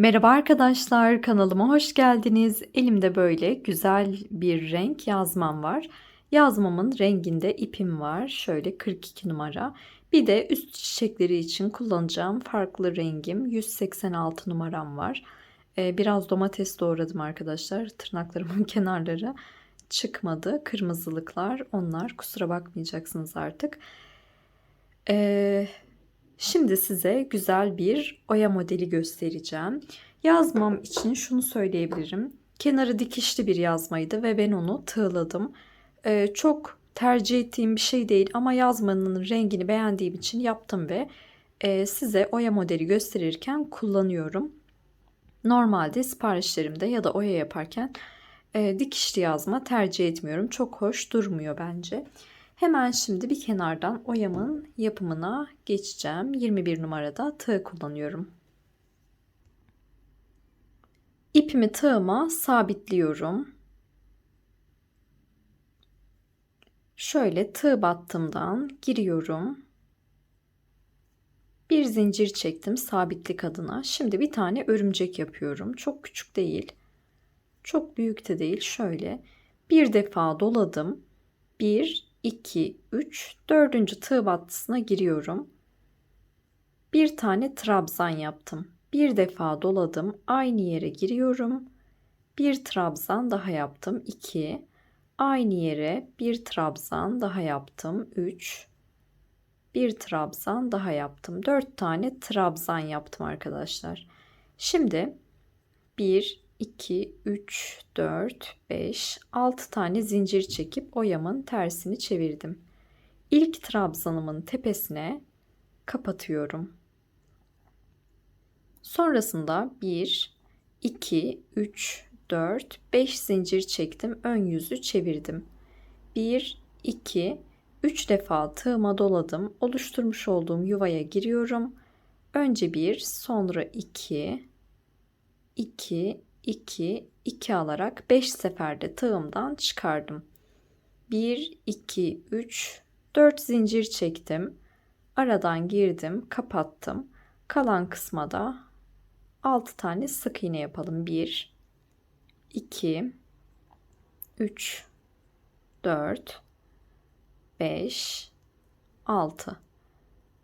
Merhaba arkadaşlar, kanalıma hoş geldiniz. Elimde böyle güzel bir renk yazmam var. Yazmamın renginde ipim var. Şöyle 42 numara. Bir de üst çiçekleri için kullanacağım farklı rengim 186 numaram var. Ee, biraz domates doğradım arkadaşlar. Tırnaklarımın kenarları çıkmadı. Kırmızılıklar onlar. Kusura bakmayacaksınız artık. Ee, Şimdi size güzel bir oya modeli göstereceğim. Yazmam için şunu söyleyebilirim. Kenarı dikişli bir yazmaydı ve ben onu tığladım. Ee, çok tercih ettiğim bir şey değil ama yazmanın rengini beğendiğim için yaptım ve e, size oya modeli gösterirken kullanıyorum. Normalde siparişlerimde ya da oya yaparken e, dikişli yazma tercih etmiyorum. Çok hoş durmuyor bence. Hemen şimdi bir kenardan oyamın yapımına geçeceğim. 21 numarada tığ kullanıyorum. İpimi tığıma sabitliyorum. Şöyle tığ battımdan giriyorum. Bir zincir çektim sabitlik adına. Şimdi bir tane örümcek yapıyorum. Çok küçük değil. Çok büyük de değil. Şöyle bir defa doladım. 1 2, 3, 4. tığ battısına giriyorum. Bir tane trabzan yaptım. Bir defa doladım. Aynı yere giriyorum. Bir trabzan daha yaptım. 2. Aynı yere bir trabzan daha yaptım. 3. Bir trabzan daha yaptım. 4 tane trabzan yaptım arkadaşlar. Şimdi 1, 2, 3, 4, 5, 6 tane zincir çekip oyamın tersini çevirdim. İlk trabzanımın tepesine kapatıyorum. Sonrasında 1, 2, 3, 4, 5 zincir çektim. Ön yüzü çevirdim. 1, 2, 3 defa tığıma doladım. Oluşturmuş olduğum yuvaya giriyorum. Önce 1, sonra 2, 2, 2, 2 alarak 5 seferde tığımdan çıkardım. 1, 2, 3, 4 zincir çektim. Aradan girdim, kapattım. Kalan kısma da 6 tane sık iğne yapalım. 1, 2, 3, 4, 5, 6.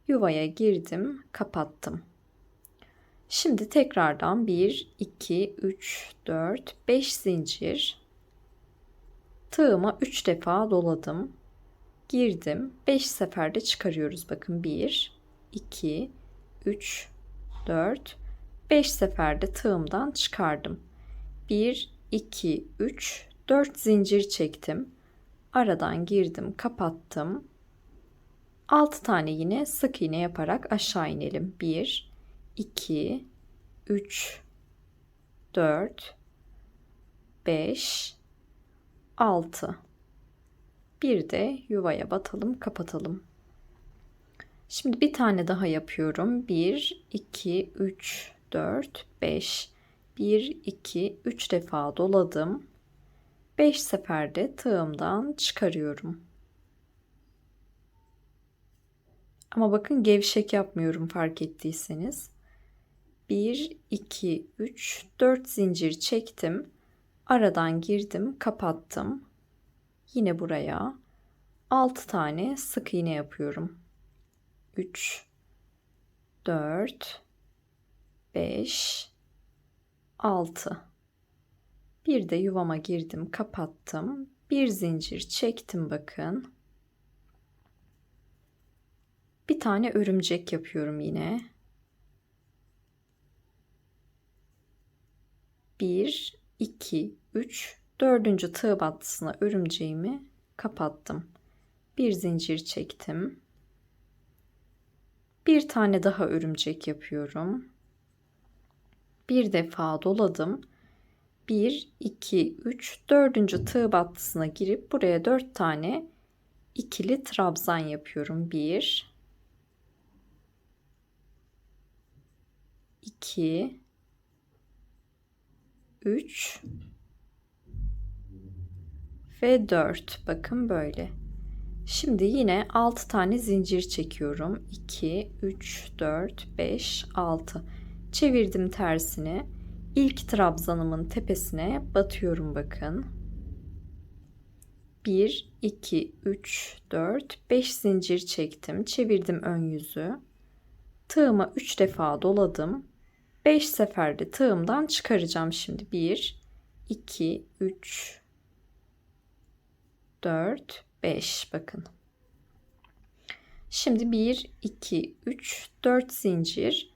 Yuvaya girdim, kapattım. Şimdi tekrardan 1, 2, 3, 4, 5 zincir. Tığıma 3 defa doladım. Girdim. 5 seferde çıkarıyoruz. Bakın 1, 2, 3, 4, 5 seferde tığımdan çıkardım. 1, 2, 3, 4 zincir çektim. Aradan girdim, kapattım. 6 tane yine sık iğne yaparak aşağı inelim. 1, 2, 3, 4, 5, 6. Bir de yuvaya batalım, kapatalım. Şimdi bir tane daha yapıyorum. 1, 2, 3, 4, 5. 1, 2, 3 defa doladım. 5 seferde tığımdan çıkarıyorum. Ama bakın gevşek yapmıyorum fark ettiyseniz. 1, 2, 3, 4 zincir çektim. Aradan girdim, kapattım. Yine buraya 6 tane sık iğne yapıyorum. 3, 4, 5, 6. Bir de yuvama girdim, kapattım. Bir zincir çektim bakın. Bir tane örümcek yapıyorum yine. 1, 2, 3, dördüncü tığ battısına örümceğimi kapattım. Bir zincir çektim. Bir tane daha örümcek yapıyorum. Bir defa doladım. 1, 2, 3, dördüncü tığ battısına girip buraya 4 tane ikili trabzan yapıyorum. 1, 2, 3 ve 4. Bakın böyle. Şimdi yine 6 tane zincir çekiyorum. 2, 3, 4, 5, 6. Çevirdim tersini. İlk trabzanımın tepesine batıyorum bakın. 1, 2, 3, 4, 5 zincir çektim. Çevirdim ön yüzü. Tığıma 3 defa doladım. 5 seferde tığımdan çıkaracağım şimdi. 1, 2, 3, 4, 5 bakın. Şimdi 1, 2, 3, 4 zincir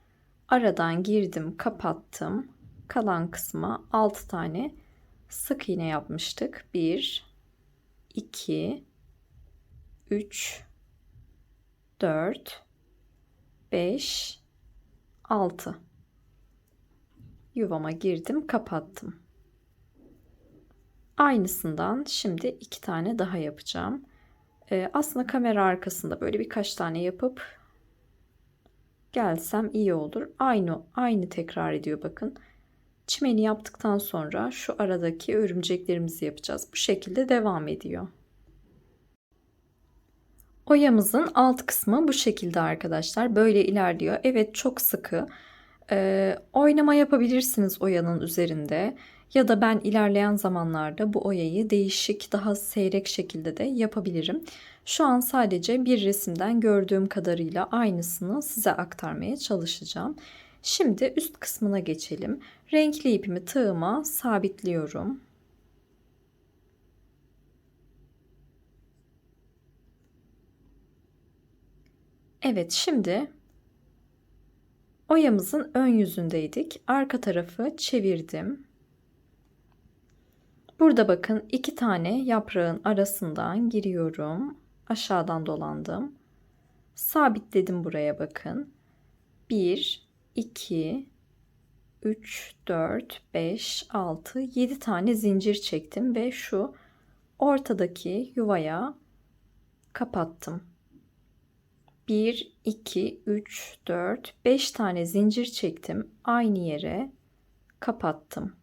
aradan girdim kapattım. Kalan kısma 6 tane sık iğne yapmıştık. 1, 2, 3, 4, 5, 6. Yuvama girdim kapattım. Aynısından şimdi iki tane daha yapacağım. Ee, aslında kamera arkasında böyle birkaç tane yapıp gelsem iyi olur. Aynı aynı tekrar ediyor bakın. Çimeni yaptıktan sonra şu aradaki örümceklerimizi yapacağız. Bu şekilde devam ediyor. Oyamızın alt kısmı bu şekilde arkadaşlar. Böyle ilerliyor. Evet çok sıkı. Ee, oynama yapabilirsiniz oyanın üzerinde. Ya da ben ilerleyen zamanlarda bu oyayı değişik, daha seyrek şekilde de yapabilirim. Şu an sadece bir resimden gördüğüm kadarıyla aynısını size aktarmaya çalışacağım. Şimdi üst kısmına geçelim. Renkli ipimi tığıma sabitliyorum. Evet şimdi oyamızın ön yüzündeydik. Arka tarafı çevirdim. Burada bakın iki tane yaprağın arasından giriyorum. Aşağıdan dolandım. Sabitledim buraya bakın. 1, 2, 3, 4, 5, 6, 7 tane zincir çektim ve şu ortadaki yuvaya kapattım. 1, 2, 3, 4, 5 tane zincir çektim. Aynı yere kapattım.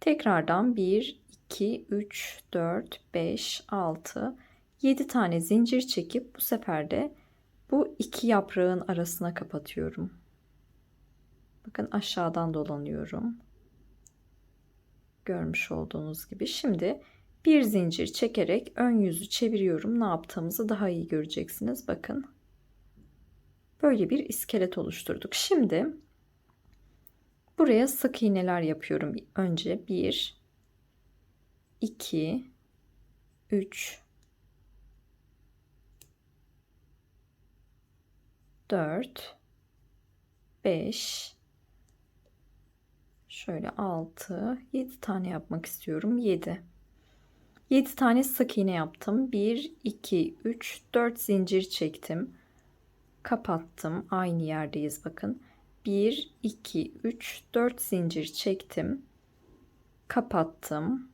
Tekrardan 1, 2, 3, 4, 5, 6, 7 tane zincir çekip bu sefer de bu iki yaprağın arasına kapatıyorum. Bakın aşağıdan dolanıyorum. Görmüş olduğunuz gibi. Şimdi bir zincir çekerek ön yüzü çeviriyorum. Ne yaptığımızı daha iyi göreceksiniz. Bakın. Böyle bir iskelet oluşturduk. Şimdi buraya sık iğneler yapıyorum. Önce 1 2 3 4 5 şöyle 6 7 tane yapmak istiyorum 7 7 tane sık iğne yaptım 1 2 3 4 zincir çektim kapattım aynı yerdeyiz bakın 1 2 3 4 zincir çektim kapattım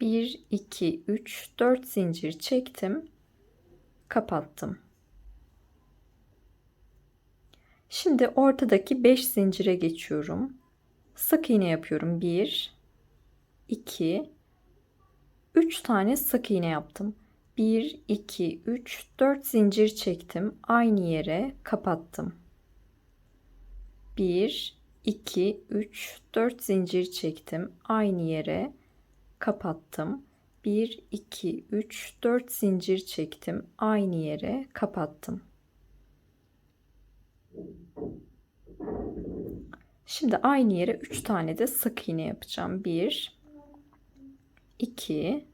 1 2 3 4 zincir çektim kapattım Şimdi ortadaki 5 zincire geçiyorum. Sık iğne yapıyorum. 1 2 3 tane sık iğne yaptım. 1 2 3 4 zincir çektim. Aynı yere kapattım. 1 2 3 4 zincir çektim. Aynı yere kapattım. 1 2 3 4 zincir çektim. Aynı yere kapattım. Şimdi aynı yere 3 tane de sık iğne yapacağım. 1 2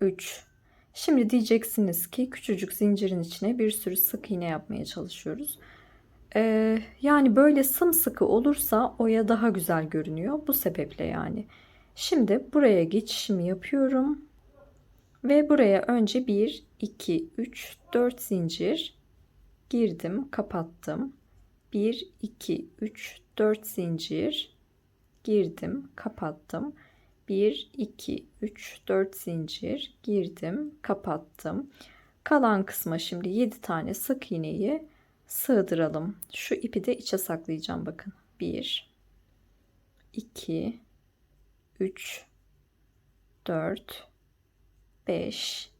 3 Şimdi diyeceksiniz ki küçücük zincirin içine bir sürü sık iğne yapmaya çalışıyoruz. Ee, yani böyle sımsıkı olursa oya daha güzel görünüyor. Bu sebeple yani. Şimdi buraya geçişimi yapıyorum. Ve buraya önce 1, 2, 3, 4 zincir girdim, kapattım. 1 2 3 4 zincir girdim, kapattım. 1 2 3 4 zincir girdim, kapattım. Kalan kısma şimdi 7 tane sık iğneyi sığdıralım. Şu ipi de içe saklayacağım bakın. 1 2 3 4 5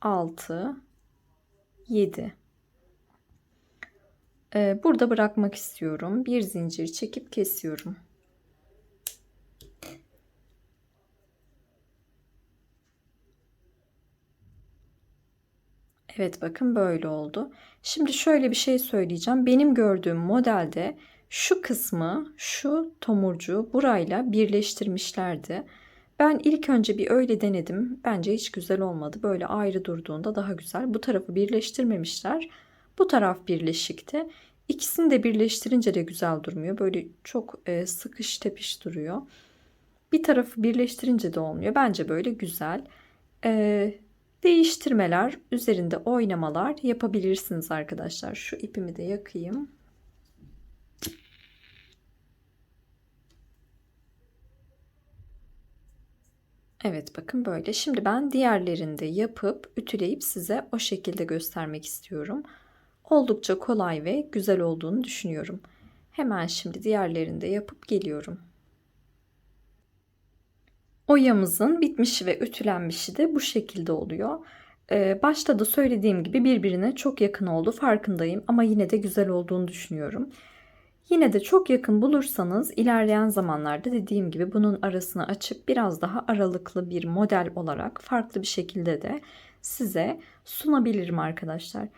6 7 Ee, burada bırakmak istiyorum. Bir zincir çekip kesiyorum. Evet bakın böyle oldu. Şimdi şöyle bir şey söyleyeceğim. Benim gördüğüm modelde şu kısmı şu tomurcuğu burayla birleştirmişlerdi. Ben ilk önce bir öyle denedim. Bence hiç güzel olmadı. Böyle ayrı durduğunda daha güzel. Bu tarafı birleştirmemişler. Bu taraf birleşikti. İkisini de birleştirince de güzel durmuyor. Böyle çok e, sıkış tepiş duruyor. Bir tarafı birleştirince de olmuyor. Bence böyle güzel. E, değiştirmeler, üzerinde oynamalar yapabilirsiniz arkadaşlar. Şu ipimi de yakayım. Evet bakın böyle. Şimdi ben diğerlerini de yapıp ütüleyip size o şekilde göstermek istiyorum. Oldukça kolay ve güzel olduğunu düşünüyorum. Hemen şimdi diğerlerini de yapıp geliyorum. Oyamızın bitmişi ve ütülenmişi de bu şekilde oluyor. Ee, başta da söylediğim gibi birbirine çok yakın oldu farkındayım ama yine de güzel olduğunu düşünüyorum. Yine de çok yakın bulursanız ilerleyen zamanlarda dediğim gibi bunun arasını açıp biraz daha aralıklı bir model olarak farklı bir şekilde de size sunabilirim arkadaşlar.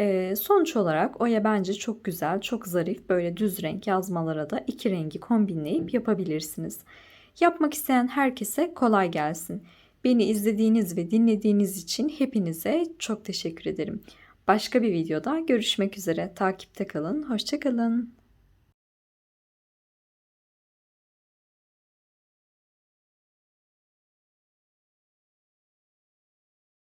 Ee, sonuç olarak oya bence çok güzel, çok zarif böyle düz renk yazmalara da iki rengi kombinleyip yapabilirsiniz. Yapmak isteyen herkese kolay gelsin. Beni izlediğiniz ve dinlediğiniz için hepinize çok teşekkür ederim. Başka bir videoda görüşmek üzere. Takipte kalın. Hoşçakalın.